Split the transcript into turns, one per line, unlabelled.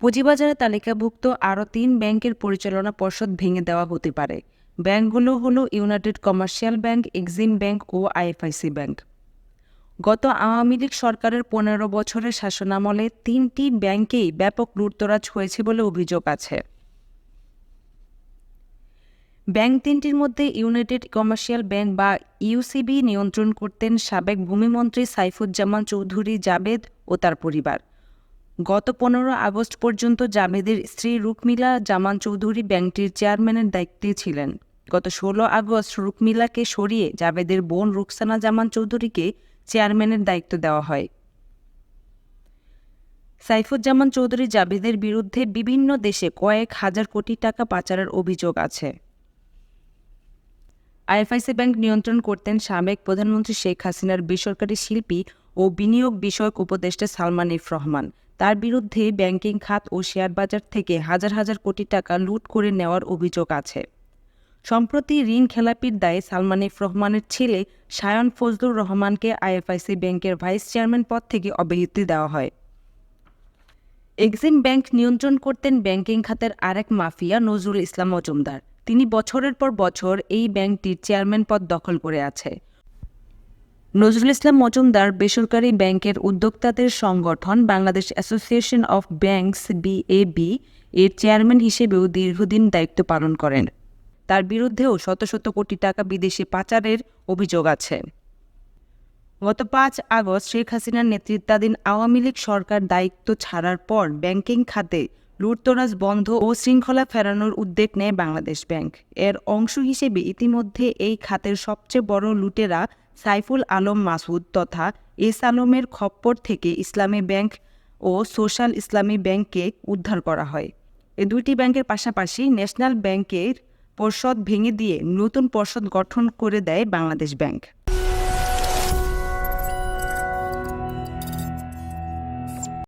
পুঁজিবাজারে তালিকাভুক্ত আরও তিন ব্যাংকের পরিচালনা পর্ষদ ভেঙে দেওয়া হতে পারে। ব্যাংকগুলো হলো United Commercial bank, Exim bank ও আইএফআইসি ব্যাংক। গত আওয়ামী লীগ সরকারের পনেরো বছরের শাসনামলে তিনটি ব্যাংকেই ব্যাপক লুটতরাজ হয়েছে বলে অভিযোগ আছে। ব্যাংক তিনটির মধ্যে ইউনাইটেড কমার্শিয়াল ব্যাংক বা ইউসিবি নিয়ন্ত্রণ করতেন সাবেক ভূমিমন্ত্রী সাইফুজ্জামান চৌধুরী জাবেদ ও তার পরিবার। গত পনেরো আগস্ট পর্যন্ত জাবেদের স্ত্রী রুকমিলা জামান চৌধুরী ব্যাংকটির চেয়ারম্যানের দায়িত্বে ছিলেন। গত ষোলো আগস্ট রুকমিলাকে সরিয়ে জাবেদের বোন রুকসানা জামান চৌধুরীকে চেয়ারম্যানের দায়িত্ব দেওয়া হয়। সাইফুজ্জামান চৌধুরী জাবেদের বিরুদ্ধে বিভিন্ন দেশে কয়েক হাজার কোটি টাকা পাচারের অভিযোগ আছে। আইএফআইসি ব্যাংক নিয়ন্ত্রণ করতেন সাবেক প্রধানমন্ত্রী শেখ হাসিনার বেসরকারি শিল্পী ও বিনিয়োগ বিষয়ক উপদেষ্টা সালমান ইফ রহমান। তার বিরুদ্ধে ব্যাংকিং খাত ও শেয়ার বাজার থেকে হাজার হাজার কোটি টাকা লুট করে নেওয়ার অভিযোগ আছে। সম্প্রতি ঋণ খেলাপির দায়ে সালমান ইফ রহমানের ছেলে সায়ন ফজলুর রহমানকে আইএফআইসি ব্যাংকের ভাইস চেয়ারম্যান পদ থেকে অব্যাহতি দেওয়া হয়। এক্সিম ব্যাংক নিয়ন্ত্রণ করতেন ব্যাংকিং খাতের আরেক মাফিয়া নজরুল ইসলাম মজুমদার। তিনি বছরের পর বছর এই ব্যাংকটির চেয়ারম্যান পদ দখল করে আছে। নজরুল ইসলাম মজুমদার বেসরকারি ব্যাংকের উদ্যোক্তাদের সংগঠন Bangladesh association of banks BAB এর চেয়ারম্যান হিসেবেও দীর্ঘদিন দায়িত্ব পালন করেন। তার বিরুদ্ধেও শত শত কোটি টাকা বিদেশে পাচারের অভিযোগ আছে। গত পাঁচ আগস্ট শেখ হাসিনার নেতৃত্বাধীন আওয়ামী লীগ সরকার দায়িত্ব ছাড়ার পর ব্যাংকিং খাতে লুটতরাজ বন্ধ ও শৃঙ্খলা ফেরানোর উদ্যোগ নেয় বাংলাদেশ ব্যাংক। এর অংশ হিসেবে ইতিমধ্যে এই খাতের সবচেয়ে বড় লুটেরা সাইফুল আলম মাসুদ তথা এস আলমের খপ্পর থেকে ইসলামী ব্যাংক ও সোশ্যাল ইসলামী ব্যাংককে উদ্ধার করা হয়। এ দুইটি ব্যাংকের পাশাপাশি ন্যাশনাল ব্যাংকের পর্ষদ ভেঙে দিয়ে নতুন পর্ষদ গঠন করে দেয় বাংলাদেশ ব্যাংক।